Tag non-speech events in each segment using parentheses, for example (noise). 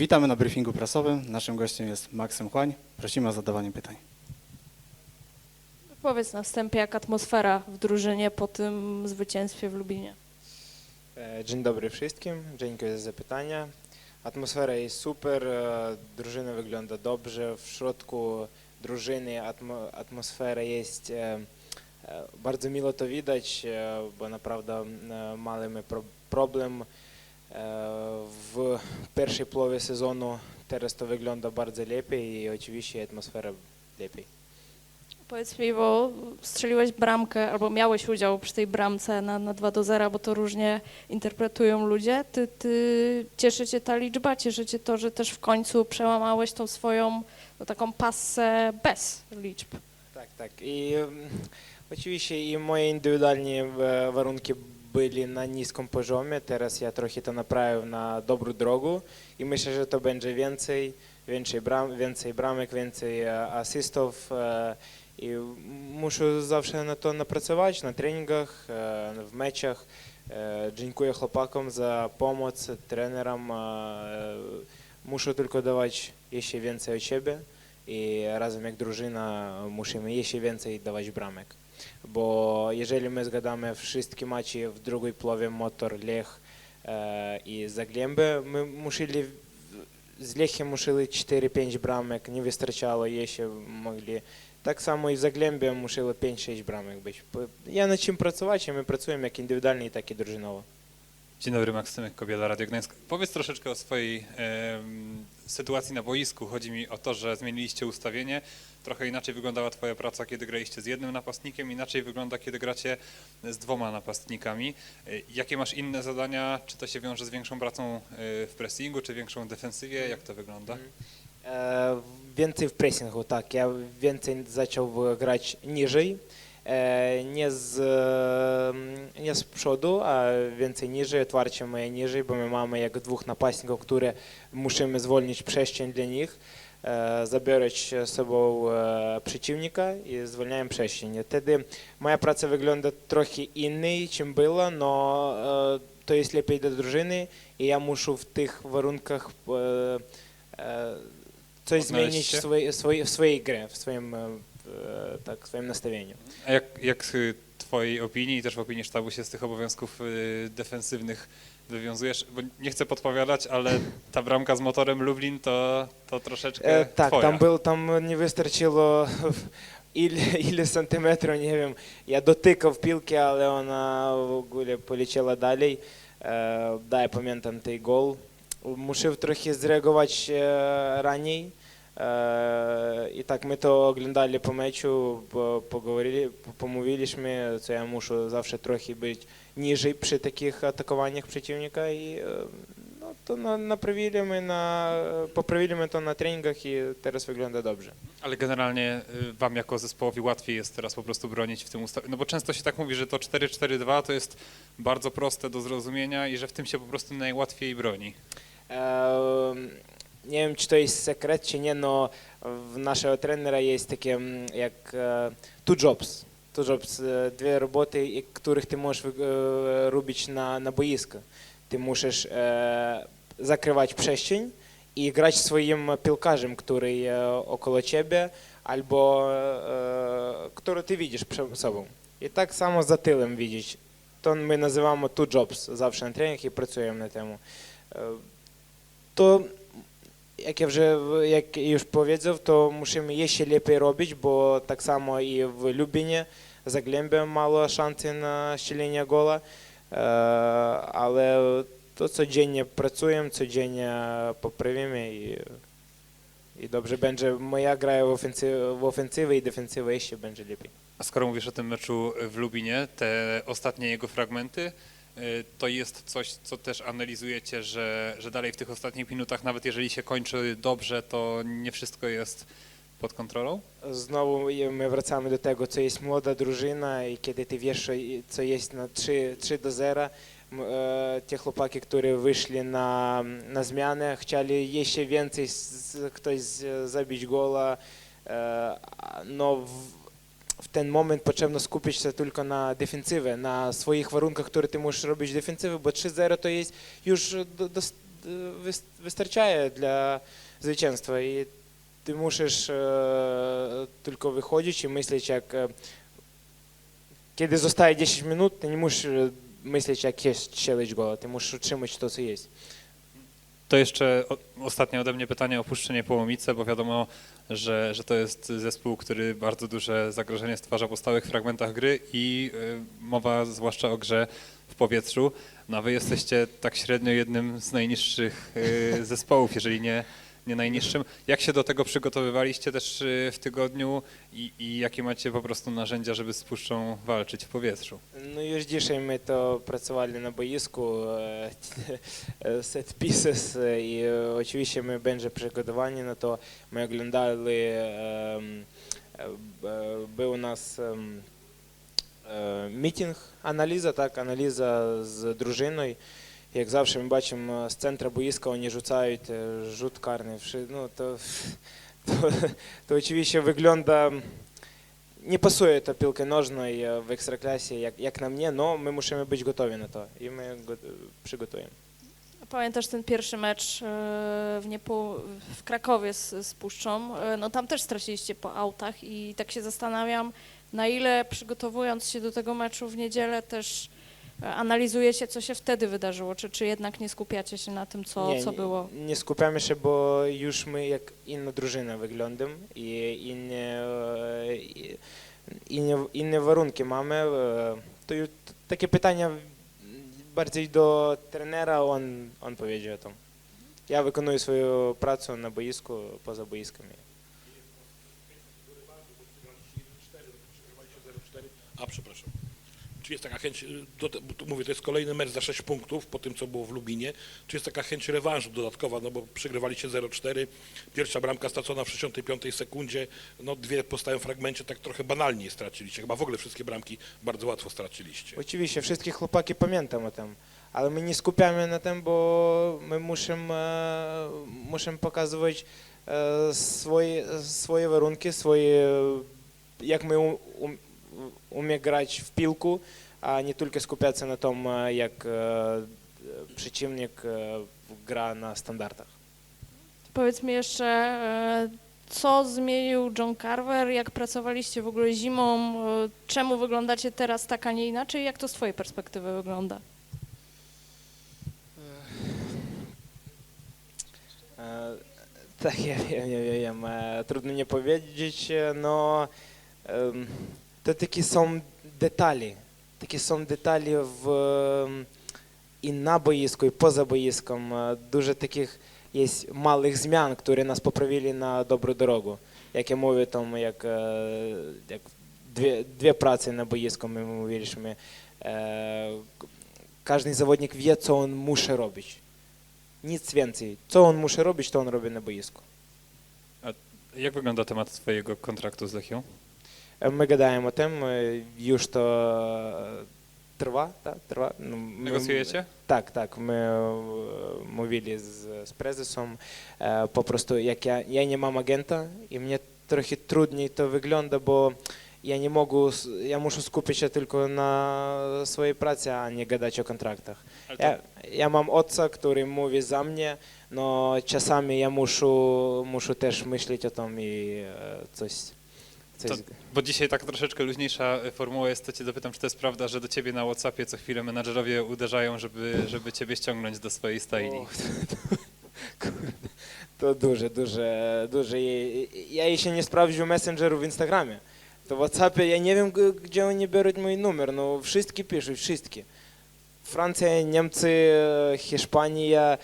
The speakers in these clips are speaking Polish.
Witamy na briefingu prasowym. Naszym gościem jest Maksym Chłań. Prosimy o zadawanie pytań. Powiedz na wstępie, jak atmosfera w drużynie po tym zwycięstwie w Lubinie. E, Dzień dobry wszystkim, dziękuję za zapytania. Atmosfera jest super, e, drużyna wygląda dobrze. W środku drużyny atmo, atmosfera jest e, bardzo miło to widać, bo naprawdę mamy pro, problem w pierwszej połowie sezonu. Teraz to wygląda bardzo lepiej i oczywiście atmosfera lepiej. Powiedz mi, bo strzeliłeś bramkę, albo miałeś udział przy tej bramce na, na 2 do 0, bo to różnie interpretują ludzie. Ty, ty, cieszy cię ta liczba, cieszy cię to, że też w końcu przełamałeś tą swoją no, taką passę bez liczb. Tak, tak. I м, oczywiście i moje indywidualne e, warunki byli na niskim poziomie. Teraz ja trochę to naprawił na dobrą drogę i myślę, że to będzie więcej, więcej, bram, więcej bramek, więcej e, asystów. e, I muszę zawsze na to napracować na treningach, e, w meczach. Dziękuję chłopakom za pomoc, trenerom. Muszę tylko dawać jeszcze więcej od siebie i razem jak drużyna musimy jeszcze więcej dawać bramek. Bo jeżeli my zgadamy wszystkie mecze w drugiej połowie Motor, Lech e, i Zagłębie, my musieli z Lechem musieli 4-5 bramek, nie wystarczało jeszcze mogli. Так само і в Заглембі мусили 5-6 брамок. Я над чим працювати, ми працюємо як індивідуально, так і дружиново. Dzień dobry, Maksymek Kobiela, Radio Gdańsk. Powiedz troszeczkę o swojej em, sytuacji na boisku. Chodzi mi o to, że zmieniliście ustawienie. Trochę inaczej wyglądała Twoja praca, kiedy graliście z jednym napastnikiem, inaczej wygląda, kiedy gracie z dwoma napastnikami. Y, Jakie masz inne zadania? Czy to się wiąże z większą pracą y, w pressingu, czy większą defensywie? Jak to wygląda? Е, Więcej w pressingu, tak. Ja więcej zaczął grać niżej. E, Nie z, e, nie z przodu, a więcej niżej, otwarcie moje niżej, bo my mamy jak dwóch napastników, które musimy zwolnić przestrzeń dla nich, e, zabierać z sobą e, przeciwnika i zwalniają przestrzeń. Wtedy moja praca wygląda trochę innej, czym była, no to jest lepiej dla drużyny i ja muszę w tych warunkach coś zmienić w swojej, w swojej grze, w swoim, E, tak swoim nastawieniem. A jak, jak Twojej opinii i też w opinii sztabu się z tych obowiązków e, defensywnych wywiązujesz? Bo nie chcę podpowiadać, ale ta bramka z motorem Lublin to, to troszeczkę e, Tak, twoja. tam był, tam nie wystarczyło (laughs) ile, ile centymetru, nie wiem. Ja dotykał piłki, ale ona w ogóle poleciała dalej. E, da, ja pamiętam ten gol. Musiał trochę zreagować e, raniej, Е, і так ми то оглядали по мечу, по- поговорили, помовилися, що я мушу завжди трохи бути ніжей при таких атакуваннях противника. І е, no to na, naprawili my na, poprawili my to na treningach i teraz wygląda dobrze. Ale generalnie y, wam jako zespołowi łatwiej jest teraz po prostu bronić w tym ustawieniu. No bo często się tak mówi, że to 4-4-2 to jest bardzo proste do zrozumienia i że w tym się po prostu najłatwiej broni. Ehm, nie wiem, czy to jest sekret, czy nie, no w naszego trenera jest takie mm, jak e, two jobs. Two jobs, e, dwie roboty, których ty możesz e, robić na, na boisku. Ty musisz zakrywać przestrzeń i grać swoim piłkarzem, który e, około ciebie, albo który ty widzisz przed sobą. I tak samo za tyłem widzieć. To my nazywamy two jobs zawsze na treningach i pracujemy na temu. To jak ja вже як я już powiedział, to musimy jeszcze lepiej robić, bo tak samo i w Lubinie Zagłębie mało szansy na strzelenie gola, e, ale to codziennie pracujemy, codziennie poprawimy i, i dobrze będzie. Moja gra w ofensywie, w ofensywie i defensywie jeszcze będzie lepiej. A skoro mówisz o tym meczu w Lubinie, te ostatnie jego fragmenty, y, Y, to jest coś, co też analizujecie, że, że dalej w tych ostatnich minutach, nawet jeżeli się kończy dobrze, to nie wszystko jest pod kontrolą? Znowu my wracamy do tego, co jest młoda drużyna i kiedy ty wiesz, co jest na 3, 3 do 0, e, te chłopaki, którzy wyszli na, na zmianę, chcieli jeszcze więcej, ktoś zabić gola, e, no na swoich warunkach, które ty możesz robić w defensywie, bo 3-0 to jest już do, dos- wys- wystarczaje dla zwycięstwa i ty musisz e, tylko wychodzić i myśleć jak e, kiedy zostaje 10 minut, ty nie musisz e, myśleć jak jest strzelić gola, ty musisz utrzymać to co jest. To jeszcze ostatnie ode mnie pytanie o Puszczenie Połomice, bo wiadomo, że, że to jest zespół, który bardzo duże zagrożenie stwarza po stałych fragmentach gry i y, mowa zwłaszcza o grze w powietrzu. No wy jesteście tak średnio jednym z najniższych y, (laughs) zespołów, jeżeli nie, nie najniższym. Jak się do tego przygotowywaliście też y, w tygodniu i, i jakie macie po prostu narzędzia, żeby z Puszczą walczyć w powietrzu? Ну, już dzisiaj my to pracowali na boisku, e, (laughs) set pieces e, i e, oczywiście my będzie przygotowanie na to. My oglądali, em, e, b- był u nas em, e, meeting, analiza, tak, analiza z drużynою. Як завжди ми бачимо з центра боїска вони рzucaють е, rzut карний. Вши- Ну, то, то, то очевидно wygląda nie pasuje to piłkę nożnej e, w ekstraklasy jak, jak na mnie, no my musimy być gotowi na to i my go, przygotujemy. Pamiętasz ten pierwszy mecz e, w, Niepo, w Krakowie z, z Puszczą? E, No tam też straciliście po autach i tak się zastanawiam, na ile przygotowując się do tego meczu w niedzielę też e, analizujecie, co się wtedy wydarzyło, czy, czy jednak nie skupiacie się na tym, co, nie, co było? Nie, nie skupiamy się, bo już my jak inna drużyna wyglądam i inne, e, inne, inne warunki mamy. e, To takie pytania bardziej do trenera, on, on powiedział o tym. Ja wykonuję swoją pracę na boisku, poza boiskami. A, przepraszam. Czy jest taka chęć, y, do, tu mówię, to jest kolejny mecz za 6 punktów po tym, co było w Lubinie. Czy jest taka chęć rewanżu dodatkowa, no bo przegrywaliście 0-4, pierwsza bramka stracona w 65 sekundzie, no dwie po stałym fragmencie tak trochę banalnie straciliście. Chyba w ogóle wszystkie bramki bardzo łatwo straciliście. Oczywiście, wszystkie chłopaki pamiętam o tym, ale my nie skupiamy na tym, bo my musimy, e, musimy pokazywać e, swoje, swoje warunki, swoje, jak my um, umie grać w piłku, a nie tylko skupiać się na tym, e, jak e, przeciwnik e, gra na standardach. Powiedz mi jeszcze, e, co zmienił John Carver, jak pracowaliście w ogóle zimą, e, czemu wyglądacie teraz tak, a nie inaczej, jak to z twojej perspektywy wygląda? Tak, ja wiem, ja wiem. Trudno nie powiedzieć, no to takie są detali. Takie są detali w, i na boisku, i poza boiskiem. Dużo takich jest małych zmian, które nas poprawili na dobrą drogę. Jak ja mówię, tam, jak, e, jak dwie, dwie prace na boisku my mówiliśmy. E, Każdy zawodnik wie, co on musi robić. Nic więcej. Co on musi robić, to on robi na boisku. Jak wygląda temat twojego kontraktu z Lechią? Е, Ми гадаємо o tym, е, już to e, trwa, tak? Trwa. No, my- Negocjujecie? Tak, tak. My e, mówili z, z prezesem. E, Po prostu jak ja, ja nie mam agenta i mnie trochę trudniej to wygląda, bo ja nie mogę, s- ja muszę skupić się tylko na swojej pracy, a nie gadać o kontraktach. Ale to- Ja, ja mam ojca, który mówi za mnie, no czasami ja muszę, muszę też myśleć o tym i e, coś, coś to- Bo dzisiaj tak troszeczkę luźniejsza y, formuła jest, to cię dopytam, czy to jest prawda, że do ciebie na Whatsappie co chwilę menadżerowie uderzają, żeby, żeby ciebie ściągnąć do swojej stajni. Kurde, To duże, duże, duże. Ja jeszcze nie sprawdził Messengeru w Instagramie. To w WhatsAppie, ja nie wiem, gdzie oni biorą mój numer, no wszystkie piszą, wszystkie. Francja, Niemcy, e, Hiszpania, e,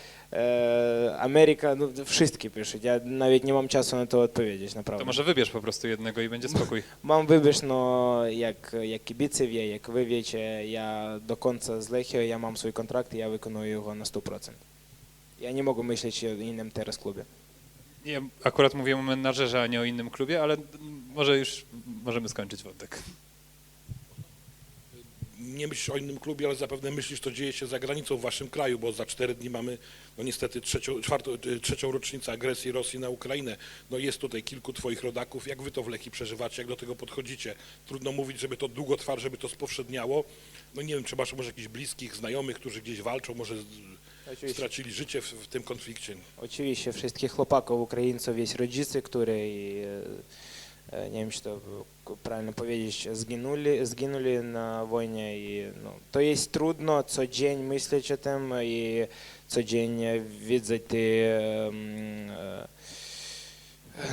Ameryka, no wszystkie piszą. Ja nawet nie mam czasu na to odpowiedzieć, naprawdę. To może wybierz po prostu jednego i będzie spokój. (laughs) Mam wybierz, no jak, jak kibice wie, jak wy wiecie, ja do końca z Lechii, ja mam swój kontrakt i ja wykonuję go na 100%. Ja nie mogę myśleć o innym teraz klubie. Nie, akurat mówiłem o menadżerze, a nie o innym klubie, ale może już możemy skończyć wątek nie myślisz o innym klubie, ale zapewne myślisz, co dzieje się za granicą w waszym kraju, bo za cztery dni mamy no niestety trzecią, czwartą, y, trzecią rocznicę agresji Rosji na Ukrainę. No jest tutaj kilku twoich rodaków. Jak wy to w Leki przeżywacie, jak do tego podchodzicie? Trudno mówić, żeby to długo trwało, żeby to spowszedniało. No nie wiem, czy masz może jakichś bliskich, znajomych, którzy gdzieś walczą, może Oczywiście. stracili życie w, w tym konflikcie? Oczywiście, wszystkich chłopaków, Ukraińców jest rodzice, którzy... Y, Э, не wiem, czy to правильно powiedzieć, zginuli, zginuli na wojnie i no, to jest trudno co dzień myśleć o tym i co dzień widzieć te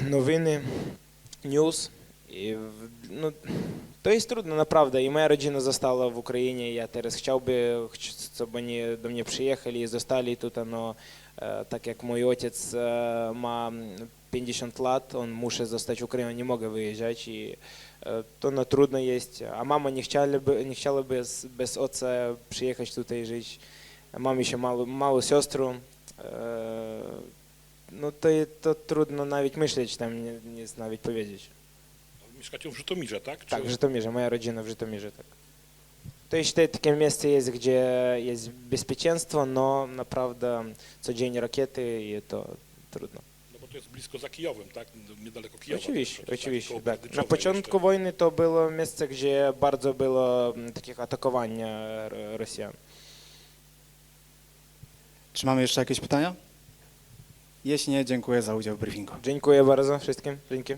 новини, news. І, ну, то є трудно, направда. Э, э, ну, і моя родина застала в Україні. Я зараз хотів би, щоб вони до мене приїхали і застали тут, але так як мій отець ма. 50 lat, on musi zostać w Ukrainie, nie mogę wyjeżdżać i e, to no, trudno jest. A mama nie chciałaby, nie chciała bez, bez ojca przyjechać tutaj żyć. Mam jeszcze małą, siostrę. E, No to, to trudno nawet myśleć, tam nie, nawet powiedzieć. Mieszkacie w Żytomierze, tak? Czy- Tak, w Żytomierze, moja rodzina w Żytomierze, tak. To jeszcze takie miejsce jest, gdzie jest bezpieczeństwo, no naprawdę codziennie rakiety i to trudno. No to jest blisko za Kijowem, tak? Niedaleko Kijowa. Oczywiście, tak? oczywiście, tak. Berdyczowa Na początku wojny to było miejsce, gdzie bardzo było mm, takich atakowań e, Rosjan. Czy mamy jeszcze jakieś pytania? Jeśli nie, dziękuję za udział w briefingu. Dziękuję bardzo wszystkim. Dzięki.